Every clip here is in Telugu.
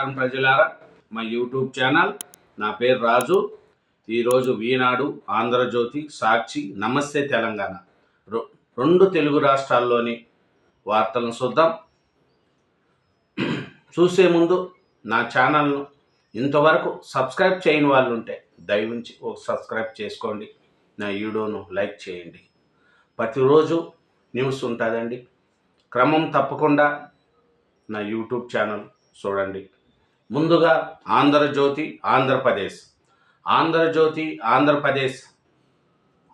నమస్కారం ప్రజలారా. మా యూట్యూబ్ ఛానల్ నా పేరు రాజు. ఈరోజు వీనాడు ఆంధ్రజ్యోతి సాక్షి నమస్తే తెలంగాణ. రొ- రెండు తెలుగు రాష్ట్రాల్లోని వార్తలను చూద్దాం. చూసే ముందు నా ఛానల్ను ఇంతవరకు సబ్స్క్రైబ్ చేయని వాళ్ళు ఉంటే దయవుంచి ఒక సబ్స్క్రైబ్ చేసుకోండి. నా వీడియోను లైక్ చేయండి. ప్రతిరోజు న్యూస్ ఉంటుందండి. క్రమం తప్పకుండా నా యూట్యూబ్ ఛానల్ చూడండి. ముందుగా ఆంధ్రజ్యోతి ఆంధ్రప్రదేశ్. ఆంధ్రజ్యోతి ఆంధ్రప్రదేశ్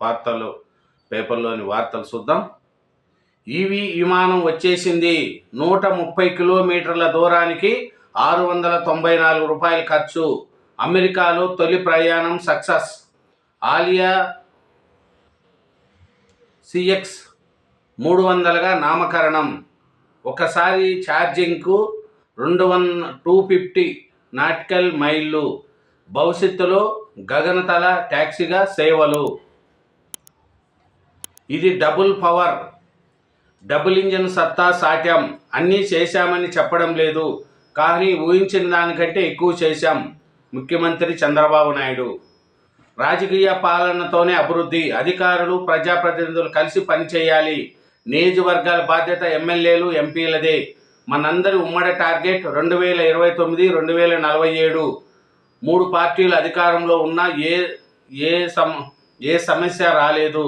వార్తలు పేపర్లోని వార్తలు చూద్దాం. ఈవీ విమానం వచ్చేసింది నూట ముప్పై కిలోమీటర్ల దూరానికి ఆరు వందల తొంభై నాలుగు రూపాయల ఖర్చు. అమెరికాలో తొలి ప్రయాణం సక్సెస్. ఆలియా సిఎక్స్ మూడు వందలుగా నామకరణం. ఒకసారి ఛార్జింగ్కు రెండు వన్ టూ ఫిఫ్టీ నాటికల్ మైళ్ళు భవిష్యత్తులో గగనతల ట్యాక్సీగా సేవలు. ఇది డబుల్ పవర్ డబుల్ ఇంజన్ సత్తా సాట్యం అన్నీ చేశామని చెప్పడం లేదు. కానీ ఊహించిన దానికంటే ఎక్కువ చేశాం. ముఖ్యమంత్రి చంద్రబాబు నాయుడు. రాజకీయ పాలనతోనే అభివృద్ధి. అధికారులు ప్రజాప్రతినిధులు కలిసి పనిచేయాలి. నియోజకవర్గాల బాధ్యత ఎమ్మెల్యేలు ఎంపీలదే. మనందరి ఉమ్మడి టార్గెట్ రెండు వేల ఇరవై తొమ్మిది రెండు వేల నలభై ఏడు మూడు పార్టీలు అధికారంలో ఉన్నా ఏ ఏ సమ ఏ సమస్య రాలేదు.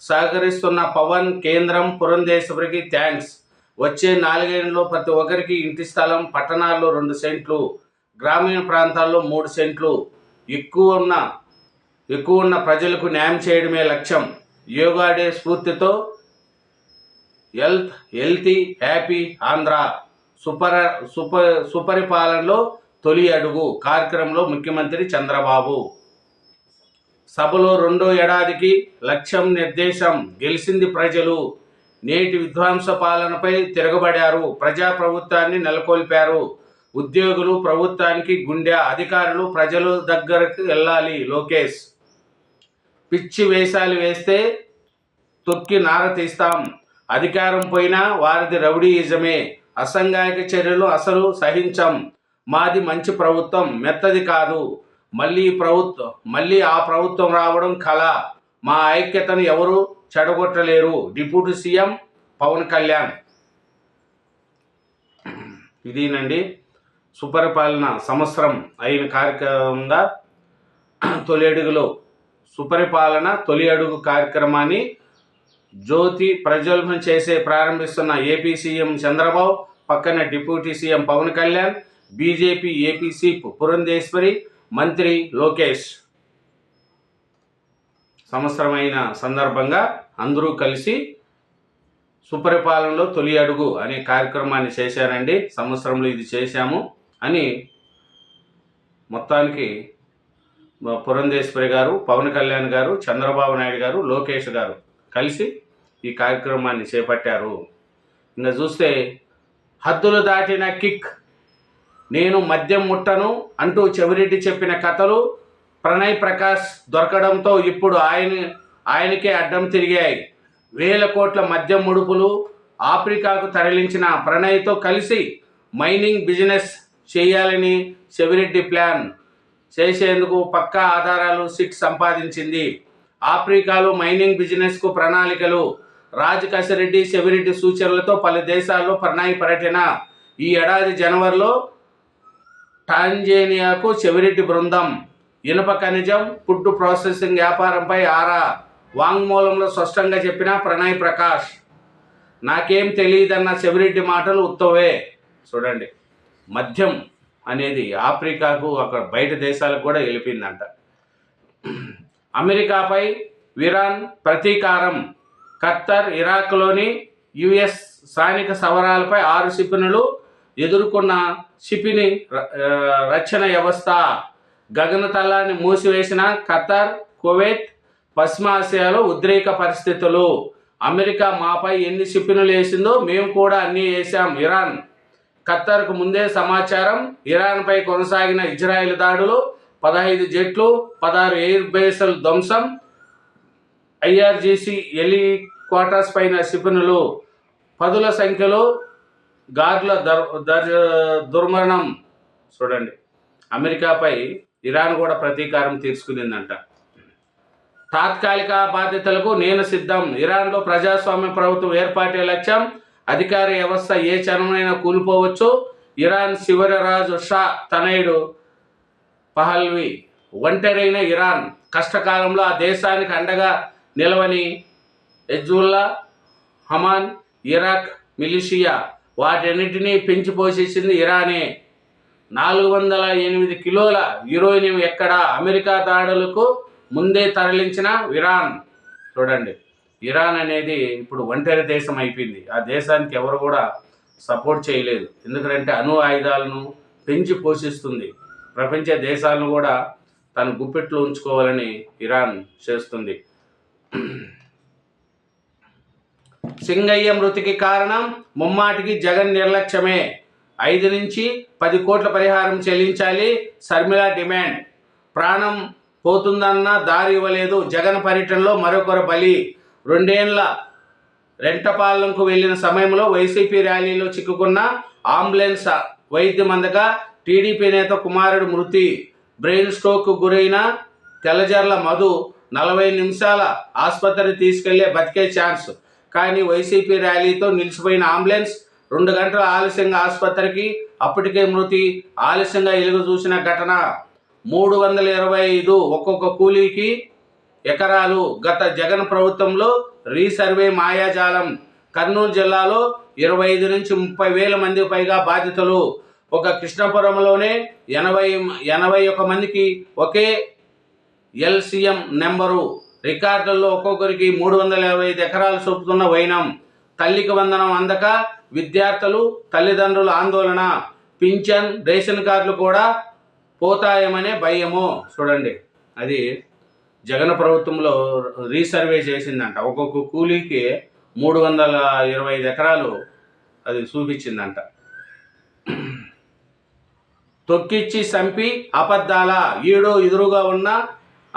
సహకరిస్తున్న పవన్ కేంద్రం పురంధేశ్వరికి థ్యాంక్స్. వచ్చే నాలుగేళ్ళలో ప్రతి ఒక్కరికి ఇంటి స్థలం పట్టణాల్లో రెండు సెంట్లు గ్రామీణ ప్రాంతాల్లో మూడు సెంట్లు. ఎక్కువ ఉన్న ఎక్కువ ఉన్న ప్రజలకు న్యాయం చేయడమే లక్ష్యం. యోగా డే స్ఫూర్తితో హెల్త్ హెల్తీ హ్యాపీ ఆంధ్ర సుపర సుప సుపరిపాలనలో తొలి అడుగు కార్యక్రమంలో ముఖ్యమంత్రి చంద్రబాబు. సభలో రెండో ఏడాదికి లక్ష్యం నిర్దేశం గెలిచింది ప్రజలు. నేటి విధ్వంస పాలనపై తిరగబడారు ప్రజా ప్రభుత్వాన్ని నెలకొల్పారు. ఉద్యోగులు ప్రభుత్వానికి గుండె అధికారులు ప్రజల దగ్గరకు వెళ్ళాలి లోకేష్. పిచ్చి వేషాలు వేస్తే తొక్కి నార తీస్తాం. అధికారం పోయినా వారిది రౌడీయిజమే. అసంఘాయక చర్యలు అసలు సహించం. మాది మంచి ప్రభుత్వం మెత్తది కాదు. మళ్ళీ ప్రభుత్వం మళ్ళీ ఆ ప్రభుత్వం రావడం కళ మా ఐక్యతను ఎవరు చెడగొట్టలేరు. Deputy CM Pawan Kalyan. ఇదేనండి సుపరిపాలన సంవత్సరం అయిన కార్యక్రమంగా తొలి అడుగులో. సుపరిపాలన తొలి అడుగు కార్యక్రమాన్ని జ్యోతి ప్రజ్వలనం చేసే ప్రారంభిస్తున్న ఏపీ సీఎం చంద్రబాబు పక్కన deputy CM Pawan Kalyan BJP AP సీప్ Purandeswari మంత్రి లోకేష్. సంవత్సరమైన సందర్భంగా అందరూ కలిసి సుపరిపాలనలో తొలి అడుగు అనే కార్యక్రమాన్ని చేశారండి. సంవత్సరంలో ఇది చేశాము అని మొత్తానికి పురంధేశ్వరి గారు పవన్ కళ్యాణ్ గారు చంద్రబాబు నాయుడు గారు లోకేష్ గారు కలిసి ఈ కార్యక్రమాన్ని చేపట్టారు. ఇంకా చూస్తే హద్దులు దాటిన కిక్. నేను మద్యం ముట్టను అంటూ చెవిరెడ్డి చెప్పిన కథలు ప్రణయ్ ప్రకాష్ దొరకడంతో ఇప్పుడు ఆయన ఆయనకే అడ్డం తిరిగాయి. వేల కోట్ల మద్యం ముడుపులు ఆఫ్రికాకు తరలించిన ప్రణయ్తో కలిసి మైనింగ్ బిజినెస్ చేయాలని చెవిరెడ్డి ప్లాన్ చేసేందుకు పక్కా ఆధారాలు సిట్ సంపాదించింది. ఆఫ్రికాలో మైనింగ్ బిజినెస్కు ప్రణాళికలు రాజ్ కసిరెడ్డి చెవిరెడ్డి సూచనలతో పలు దేశాల్లో ప్రణాయి పర్యటన. ఈ ఏడాది జనవరిలో టాంజేనియాకు చెవిరెడ్డి బృందం. ఇనుప ఖనిజం ఫుడ్ ప్రాసెసింగ్ వ్యాపారంపై ఆరా. వాంగ్మూలంలో స్పష్టంగా చెప్పిన ప్రణయ్ ప్రకాష్. నాకేం తెలియదన్న చెవిరెడ్డి మాటలు ఉత్తవే. చూడండి మద్యం అనేది ఆఫ్రికాకు అక్కడ బయట దేశాలకు కూడా వెళ్ళిపోయిందంట. అమెరికాపై విరాన్ ప్రతీకారం. ఖత్తర్ ఇరాక్లోని యుఎస్ స్థానిక సవరాలపై ఆరు క్షిపణులు ఎదుర్కొన్న క్షిపిని ర- రక్షణ వ్యవస్థ. గగనతలాన్ని మూసివేసిన ఖతర్ కువైత్ పశ్చిమాసియాలో ఉద్రేక పరిస్థితులు. అమెరికా మాపై ఎన్ని క్షిపణులు వేసిందో మేము కూడా అన్నీ వేసాం ఇరాన్. ఖత్తర్కు ముందే సమాచారం ఇరాన్పై కొనసాగిన ఇజ్రాయెల్ దాడులు పదహైదు జెట్లు పదహారు ఎయిర్ బేస్ల ధ్వంసం ఐఆర్జీసీ ఎలి క్వార్టర్స్ పైన సిబ్బందులు పదుల సంఖ్యలో గార్ల దర్ దుర్మరణం. చూడండి. అమెరికాపై ఇరాన్ కూడా ప్రతీకారం తీర్చుకునిందంట తాత్కాలిక బాధ్యతలకు నేను సిద్ధం. ఇరాన్లో ప్రజాస్వామ్య ప్రభుత్వం ఏర్పాటే లక్ష్యం. అధికార వ్యవస్థ ఏ క్షణమైనా కూలిపోవచ్చు. ఇరాన్ చివరి రాజు షా తనయుడు పహల్వి ఒంటరైన ఇరాన్. కష్టకాలంలో ఆ దేశానికి అండగా నిలవని ఎజ్జుల్లా హమాన్ ఇరాక్ మిలిషియా వాటన్నిటినీ పెంచి పోషించింది ఇరానే. నాలుగు వందల ఎనిమిది కిలోల యురోనియం ఎక్కడ అమెరికా దాడులకు ముందే తరలించిన ఇరాన్. చూడండి ఇరాన్ అనేది ఇప్పుడు ఒంటరి దేశం అయిపోయింది. ఆ దేశానికి ఎవరు కూడా సపోర్ట్ చేయలేదు. ఎందుకంటే అణు ఆయుధాలను పెంచి పోషిస్తుంది. ప్రపంచ దేశాలను కూడా తన గుప్పెట్లో ఉంచుకోవాలని ఇరాన్ చేస్తుంది. సింగయ్య మృతికి కారణం ముమ్మాటికి జగన్ నిర్లక్ష్యమే. ఐదు నుంచి పది కోట్ల పరిహారం చెల్లించాలి. శర్మిల డిమాండ్. ప్రాణం పోతుందన్న దారి ఇవ్వలేదు. జగన్ పర్యటనలో మరొకరు బలి. రెండేళ్ళ రెంటపాలెంకు వెళ్ళిన సమయంలో వైసీపీ ర్యాలీలో చిక్కుకున్న అంబులెన్స్ వైద్యం అందక టీడీపీ నేత కుమారుడు మృతి. బ్రెయిన్ స్ట్రోక్ గురైన తెల్లజర్ల మధు నలభై నిమిషాల ఆసుపత్రి తీసుకెళ్ళే బతికే ఛాన్స్. కానీ వైసీపీ ర్యాలీతో నిలిచిపోయిన అంబులెన్స్ రెండు గంటల ఆలస్యంగా ఆసుపత్రికి అప్పటికే మృతి ఆలస్యంగా ఎలుగు చూసిన ఘటన. మూడు వందల ఇరవై ఐదు ఒక్కొక్క కూలీకి ఎకరాలు. గత జగన్ ప్రభుత్వంలో రీసర్వే మాయాజాలం. కర్నూలు జిల్లాలో ఇరవై ఐదు నుంచి ముప్పై వేల మంది పైగా బాధితులు. ఒక కృష్ణపురంలోనే ఎనభై ఎనభై ఒక మందికి ఒకే ఎల్సిఎం నెంబరు. రికార్డుల్లో ఒక్కొక్కరికి మూడు వందల ఇరవై ఐదు ఎకరాలు చూపుతున్న వైనం. తల్లికి వందనం అందక విద్యార్థులు తల్లిదండ్రుల ఆందోళన. పింఛన్ రేషన్ కార్డులు కూడా పోతాయేమనే భయము. చూడండి. అది జగన్ ప్రభుత్వంలో రీసర్వే చేసిందంట. ఒక్కొక్క కూలీకి మూడు వందల ఇరవై ఐదు ఎకరాలు అది చూపించిందంట. తొక్కిచ్చి చంపి అబద్ధాల. ఈడో ఎదురుగా ఉన్న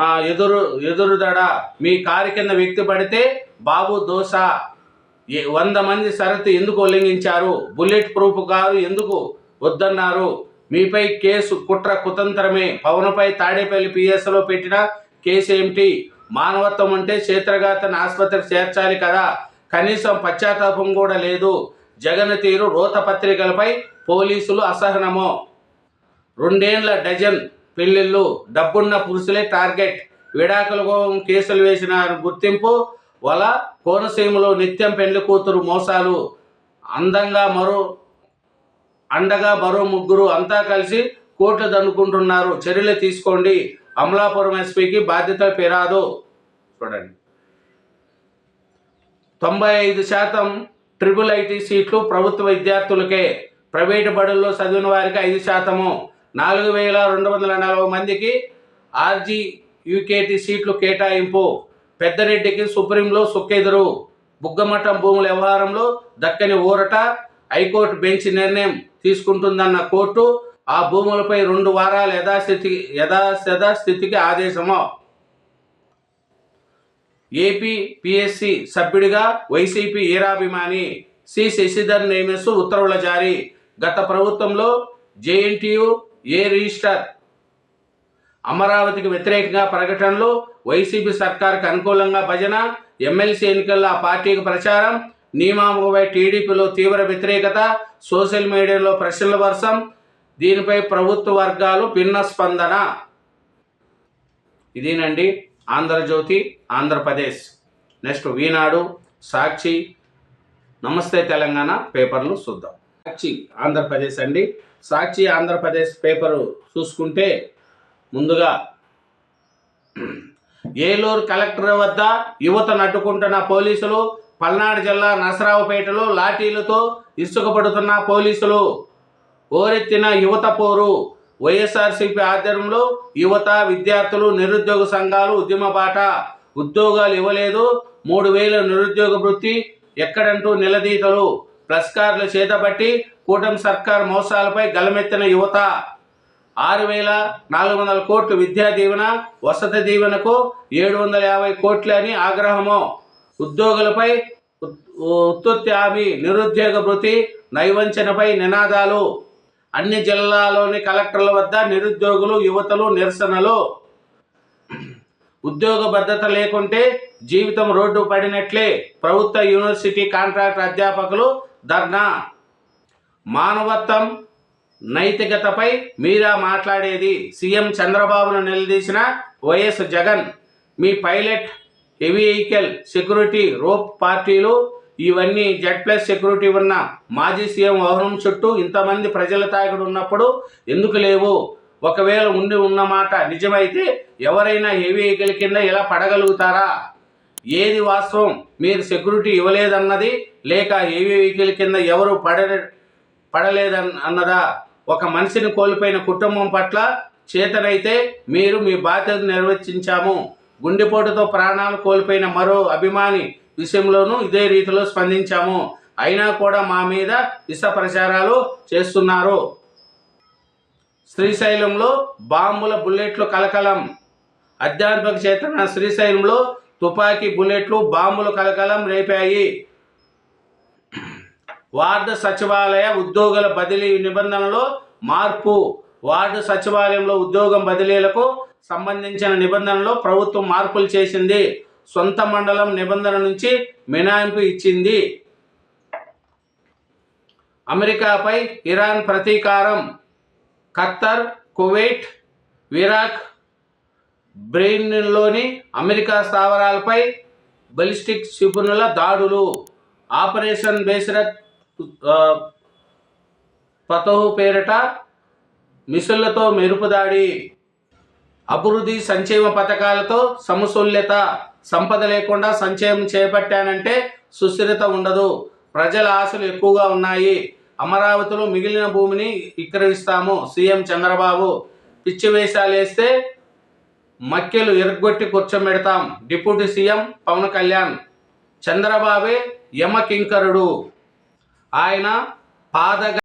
ఎదురు ఎదురుదడ మీ కారు కింద వ్యక్తి పడితే బాబు దోశ. ఏ- వంద మంది షరతు ఎందుకు ఉల్లంఘించారు? బుల్లెట్ ప్రూఫ్ కారు ఎందుకు వద్దన్నారు? మీపై కేసు కుట్ర కుతంత్రమే. పవన్పై తాడేపల్లి పిఎస్లో పెట్టిన కేసు ఏమిటి? మానవత్వం అంటే క్షేత్రఘాతను ఆసుపత్రికి చేర్చాలి కదా. కనీసం పశ్చాత్తాపం కూడా లేదు. జగన్ తీరు రోత పత్రికలపై పోలీసులు అసహనము. రెండేండ్ల డజన్ పెళ్ళిళ్ళు డబ్బున్న పురుషులే టార్గెట్. విడాకుల కోసం కేసులు వేసిన గుర్తింపు వల కోనసీమలో నిత్యం పెళ్ళి కూతురు మోసాలు. అందంగా మరో అండగా మరో ముగ్గురు అంతా కలిసి కోట్లు దండుకుంటున్నారు చర్యలు తీసుకోండి. అమలాపురం ఎస్పీకి బాధ్యత పెరాదు చూడండి. తొంభై ఐదు శాతం ట్రిపుల్ ఐటీ సీట్లు ప్రభుత్వ విద్యార్థులకే. ప్రైవేటు బడుల్లో చదివిన వారికి ఐదు శాతము. నాలుగు వేల రెండు వందల నలభై మందికి ఆర్జీ యూకేటీ సీట్లు కేటాయింపు. పెద్దరెడ్డికి సుప్రీంలో సుక్కెదురు. బుగ్గమఠం భూముల వ్యవహారంలో దక్కని ఊరట హైకోర్టు బెంచ్ నిర్ణయం తీసుకుంటుందన్న కోర్టు ఆ భూములపై రెండు వారాల యథాస్థితి యథాస్థిత స్థితికి ఆదేశము? ఏపీ పిఎస్సి సభ్యుడిగా వైసీపీ ఈరాభిమాని సి శశిధర్ నియమిస్తూ ఉత్తర్వుల జారీ. గత ప్రభుత్వంలో జేఎన్టీయు ఏ రిజిస్టర్? అమరావతికి వ్యతిరేకంగా ప్రకటనలు వైసీపీ సర్కార్కి అనుకూలంగా భజన ఎమ్మెల్సీ ఎన్నికల్లో ఆ పార్టీకి ప్రచారం నియమాముపై టీడీపీలో తీవ్ర వ్యతిరేకత సోషల్ మీడియాలో ప్రశ్నల వర్షం దీనిపై ప్రభుత్వ వర్గాలు భిన్న స్పందన. ఇదేనండి ఆంధ్రజ్యోతి ఆంధ్రప్రదేశ్. నెక్స్ట్ ఈనాడు సాక్షి. నమస్తే తెలంగాణ పేపర్లు చూద్దాం. సాక్షి ఆంధ్రప్రదేశ్ అండి. సాక్షి ఆంధ్రప్రదేశ్ పేపరు చూసుకుంటే ముందుగా ఏలూరు కలెక్టర్ వద్ద యువతను అడ్డుకుంటున్న పోలీసులు పల్నాడు జిల్లా నసరావుపేటలో లాఠీలతో ఇసుకపడుతున్న పోలీసులు. ఓరెత్తిన యువత పోరు. వైఎస్ఆర్సీపీ ఆధ్వర్యంలో యువత విద్యార్థులు నిరుద్యోగ సంఘాలు ఉద్యమ బాట. ఉద్యోగాలు ఇవ్వలేదు. మూడు వేల నిరుద్యోగ వృత్తి ఎక్కడంటూ నిలదీతలు. ప్లస్కార్లు చేతబట్టి కూటమి సర్కార్ మోసాలపై గలమెత్తిన యువత. ఆరు వేల నాలుగు వందల కోట్లు విద్యా దీవెన వసతి దీవెనకు ఏడు వందల యాభై కోట్లు అని ఆగ్రహము. ఉద్యోగులపై ఉత్పత్తి హామీ నిరుద్యోగ భృతి నైవంచనపై నినాదాలు. అన్ని జిల్లాలోని కలెక్టర్ల వద్ద నిరుద్యోగులు యువతలు నిరసనలు. ఉద్యోగ భద్రత లేకుంటే జీవితం రోడ్డు పడినట్లే. ప్రభుత్వ యూనివర్సిటీ కాంట్రాక్ట్ అధ్యాపకులు ధర్నా. మానవత్వం నైతికతపై మీరా మాట్లాడేది? సీఎం చంద్రబాబును నిలదీసిన వైఎస్ జగన్ మీ pilot heavy vehicle security rope పార్టీలు ఇవన్నీ జెడ్ ప్లస్ సెక్యూరిటీ ఉన్న మాజీ సీఎం వాహనం చుట్టూ ఇంతమంది ప్రజల తాగడు ఉన్నప్పుడు ఎందుకు లేవు? ఒకవేళ ఉండి ఉన్నమాట నిజమైతే ఎవరైనా హెవీ వెహికల్ కింద ఇలా పడగలుగుతారా? ఏది వాస్తవం? మీరు సెక్యూరిటీ ఇవ్వలేదన్నది లేక హెవీ వెహికల్ కింద ఎవరు పడ పడలేదన్ అన్నదా? ఒక మనిషిని కోల్పోయిన కుటుంబం పట్ల చేతనైతే మీరు మీ బాధ్యత నిర్వర్తించాము గుండెపోటుతో ప్రాణాలు కోల్పోయిన మరో అభిమాని విషయంలోనూ ఇదే రీతిలో స్పందించాము. అయినా కూడా మా మీద విష ప్రచారాలు చేస్తున్నారు. శ్రీశైలంలో బాంబుల బుల్లెట్లు కలకలం. ఆధ్యాత్మిక చేతన శ్రీశైలంలో తుపాకీ బుల్లెట్లు బాంబులు కలకలం రేపాయి. వార్డు సచివాలయ ఉద్యోగుల బదిలీ నిబంధనలో మార్పు. వార్డు సచివాలయంలో ఉద్యోగం బదిలీలకు సంబంధించిన నిబంధనలో ప్రభుత్వం మార్పులు చేసింది. సొంత మండలం నిబంధన నుంచి మినాయింపు ఇచ్చింది. అమెరికాపై ఇరాన్ ప్రతీకారం. ఖత్తర్ కువైట్ విరాక్ బ్రెయిన్లోని అమెరికా స్థావరాలపై బలిస్టిక్ క్షిపణుల దాడులు. ఆపరేషన్ బేసరత్ పతహు పేరిట మిసుళ్ళతో మెరుపుదాడి అభివృద్ధి సంక్షేమ పథకాలతో సమతుల్యత సంపద లేకుండా సంక్షేమం చేపట్టానంటే సుస్థిరత ఉండదు. ప్రజల ఆశలు ఎక్కువగా ఉన్నాయి. అమరావతిలో మిగిలిన భూమిని విక్రయిస్తాము సీఎం చంద్రబాబు. పిచ్చివేషాలు వేస్తే మక్కెలు ఎరగొట్టి కూర్చోబెడతాం. Deputy CM Pawan Kalyan. చంద్రబాబే యమకింకరుడు. ఆయన పాదగ